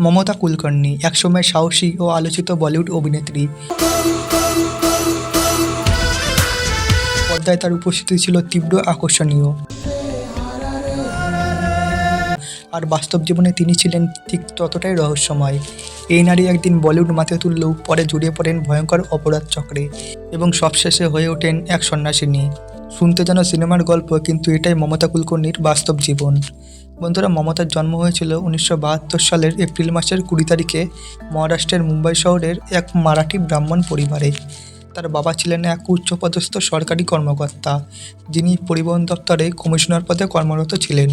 মমতা কুলকার্নি একসময় সাহসী ও আলোচিত বলিউড অভিনেত্রী। পর্দায় তার উপস্থিতি ছিল তীব্র আকর্ষণীয়। আর বাস্তব জীবনে তিনি ছিলেন ঠিক ততটাই রহস্যময়। এই নারী একদিন বলিউড মাথায় তুললেও পরে জড়িয়ে পড়েন ভয়ঙ্কর অপরাধ চক্রে এবং সবশেষে হয়ে ওঠেন এক সন্ন্যাসিনী। শুনতে যেন সিনেমার গল্প, কিন্তু এটাই মমতা কুলকর্ণির বাস্তব জীবন। বন্ধুরা, মমতার জন্ম হয়েছিল উনিশশো বাহাত্তর সালের এপ্রিল মাসের কুড়ি তারিখে মহারাষ্ট্রের মুম্বাই শহরের এক মারাঠি ব্রাহ্মণ পরিবারে। তার বাবা ছিলেন এক উচ্চপদস্থ সরকারি কর্মকর্তা, যিনি পরিবহন দপ্তরে কমিশনার পদে কর্মরত ছিলেন।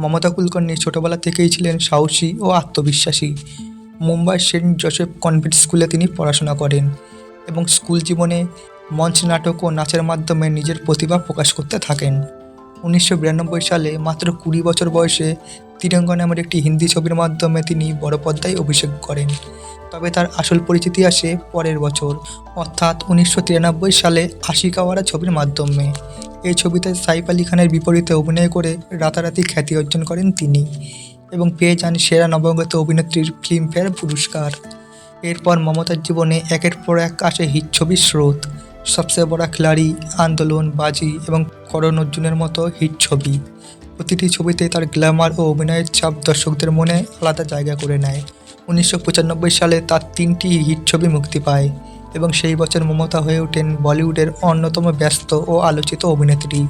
মমতা কুলকর্ণি ছোটবেলা থেকেই ছিলেন সাহসী ও আত্মবিশ্বাসী। মুম্বাই সেন্ট জোসেফ কনভেন্ট স্কুলে তিনি পড়াশোনা করেন এবং স্কুল জীবনে মঞ্চ নাটক ও নাচের মাধ্যমে নিজের প্রতিভা প্রকাশ করতে থাকেন। উনিশশো বিরানব্বই সালে মাত্র কুড়ি বছর বয়সে তিরঙ্গ নামের একটি হিন্দি ছবির মাধ্যমে তিনি বড় পর্দায় অভিষেক করেন। তবে তার আসল পরিচিতি আসে পরের বছর, অর্থাৎ উনিশশো তিরানব্বই সালে আশিকাওয়ারা ছবির মাধ্যমে। এই ছবিতে সাইফ আলি খানের বিপরীতে অভিনয় করে রাতারাতি খ্যাতি অর্জন করেন তিনি এবং পেয়ে যান সেরা নবাগত অভিনেত্রীর ফিল্মফেয়ার পুরস্কার। এরপর মমতার জীবনে একের পর এক আসে হিট ছবির স্রোত। সবচেয়ে বড় খিলাড়ি, আন্দোলন, বাজি এবং করণ অর্জুনের মতো হিট ছবি। প্রতিটি ছবিতে তার গ্ল্যামার ও অভিনয়ের চাপ দর্শকদের মনে আলাদা জায়গা করে নেয়। উনিশশো পঁচানব্বই সালে তার তিনটি হিট ছবি মুক্তি পায় এবং সেই বছর মমতা হয়ে ওঠেন বলিউডের অন্যতম ব্যস্ত ও আলোচিত অভিনেত্রী।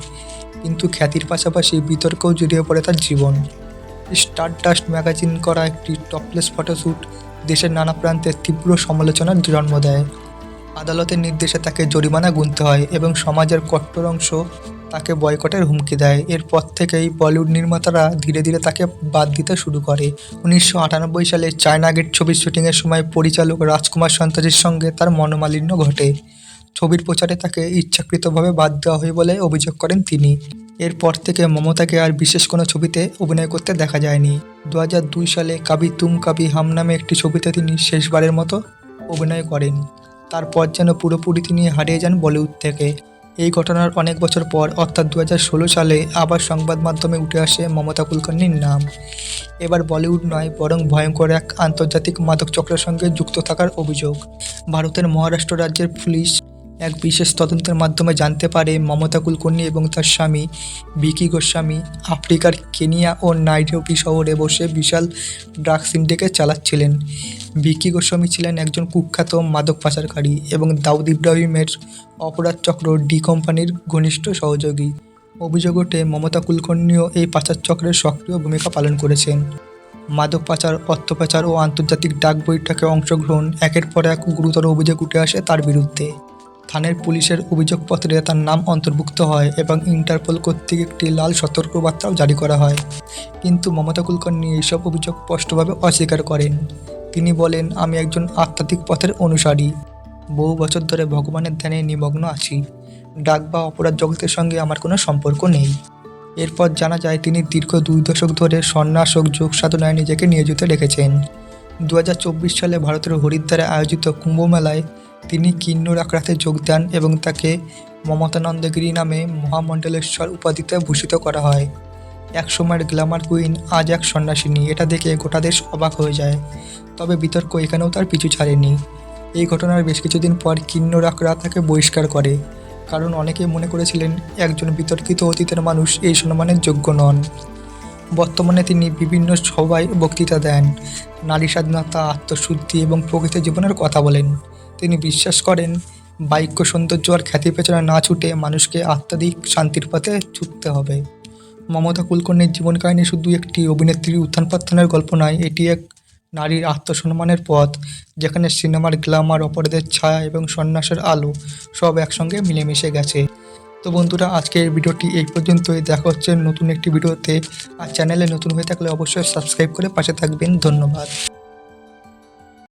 কিন্তু খ্যাতির পাশাপাশি বিতর্কও জড়িয়ে পড়ে তার জীবন। স্টার স্টারডাস্ট ম্যাগাজিন করা একটি টপলেস ফটোশ্যুট দেশের নানা প্রান্তে তীব্র সমালোচনার জন্ম দেয়। আদালতের নির্দেশে তাকে জরিমানা গুনতে হয় এবং সমাজের কট্টর অংশ তাকে বয়কটের হুমকি দেয়। এরপর থেকেই বলিউড নির্মাতারা ধীরে ধীরে তাকে বাদ দিতে শুরু করে। উনিশশো আটানব্বই সালে চায়না গেট ছবির শুটিংয়ের সময় পরিচালক রাজকুমার সন্তাজির সঙ্গে তার মনোমালিন্য ঘটে। ছবির প্রচারে তাকে ইচ্ছাকৃতভাবে বাদ দেওয়া হয় বলে অভিযোগ করেন তিনি। এরপর থেকে মমতাকে আর বিশেষ কোনো ছবিতে অভিনয় করতে দেখা যায়নি। দু হাজার দুই সালে কাবি তুম কাবি হাম নামে একটি ছবিতে তিনি শেষবারের মতো অভিনয় করেন। তারপর যেন পুরোপুরি তিনি হারিয়ে যান বলিউড থেকে। এই ঘটনার অনেক বছর পর, অর্থাৎ দু হাজার ষোলো সালে আবার সংবাদ মাধ্যমে উঠে আসে মমতা কুলকার্নির নাম। এবার বলিউড নয়, বরং ভয়ঙ্কর এক আন্তর্জাতিক মাদক চক্রের সঙ্গে যুক্ত থাকার অভিযোগ। ভারতের মহারাষ্ট্র রাজ্যের পুলিশ এক বিশেষ তদন্তের মাধ্যমে জানতে পারে মমতা কুলকর্ণি এবং তার স্বামী বিকি গোস্বামী আফ্রিকার কেনিয়া ও নাইরোবি শহরে বসে বিশাল ড্রাগ সিন্ডিকেট চালাচ্ছিলেন। বিকি গোস্বামী ছিলেন একজন কুখ্যাত মাদক পাচারকারী এবং দাউদ ইব্রাহিমের অপরাধ চক্র ডি কোম্পানির ঘনিষ্ঠ সহযোগী। অভিযোগ ওঠে, মমতা কুলকর্ণীও এই পাচার চক্রের সক্রিয় ভূমিকা পালন করেছেন। মাদক পাচার অর্থ পাচার ও আন্তর্জাতিক ডাক বৈঠকে অংশগ্রহণ একের পর এক গুরুতর অভিযোগ উঠে আসে তার বিরুদ্ধে। থানের পুলিশের অভিযোগপত্রে তার নাম অন্তর্ভুক্ত হয় এবং ইন্টারপোল কর্তৃক একটি লাল সতর্কবার্তাও জারি করা হয়। কিন্তু মমতা কুলকর্ণী এইসব অভিযোগ স্পষ্টভাবে অস্বীকার করেন। তিনি বলেন, আমি একজন আধ্যাত্মিক পথের অনুসারী। বহু বছর ধরে ভগবানের ধ্যানে নিমগ্ন আছি। ডাক বা অপরাধ জগতের সঙ্গে আমার কোনো সম্পর্ক নেই। এরপর জানা যায়, তিনি দীর্ঘ দুই দশক ধরে সন্ন্যাস ও যোগ সাধনায় নিজেকে নিয়োজিত রেখেছেন। দু হাজার চব্বিশ সালে ভারতের হরিদ্বারে আয়োজিত কুম্ভ মেলায় তিনি কিন্নর আখড়াতে যোগ দেন এবং তাকে মমতানন্দগিরি নামে মহামণ্ডলেশ্বর উপাধিতে ভূষিত করা হয়। এক সময়ের গ্ল্যামার কুইন আজ এক সন্ন্যাসিনী, এটা দেখে গোটা দেশ অবাক হয়ে যায়। তবে বিতর্ক এখানেও তার পিছু ছাড়েনি। এই ঘটনার বেশ কিছুদিন পর কিন্নর আখড়া তাকে বহিষ্কার করে। কারণ অনেকে মনে করেছিলেন, একজন বিতর্কিত অতীতের মানুষ এই সম্মানের যোগ্য নন। বর্তমানে তিনি বিভিন্ন সভায় বক্তৃতা দেন। নারী স্বাধীনতা, আত্মশুদ্ধি এবং প্রকৃত জীবনের কথা বলেন। তিনি বিশ্বাস করেন, বাক্য সৌন্দর্য আর খ্যাতির পেছনে না ছুটে মানুষকে আত্মাধিক শান্তির পথে ছুটতে হবে। মমতা কুলকর্ণীর জীবন কাহিনী শুধু একটি অভিনেত্রীর উত্থান পত্থানের গল্প নয়, এটি এক নারীর আত্মসম্মানের পথ, যেখানে সিনেমার গ্ল্যামার, অপরাধের ছায়া এবং সন্ন্যাসের আলো সব একসঙ্গে মিলেমিশে গেছে। তো বন্ধুরা, আজকের ভিডিওটি এই পর্যন্তই। দেখা হচ্ছে নতুন একটি ভিডিওতে। আর চ্যানেলে নতুন হয়ে থাকলে অবশ্যই সাবস্ক্রাইব করে পাশে থাকবেন। ধন্যবাদ।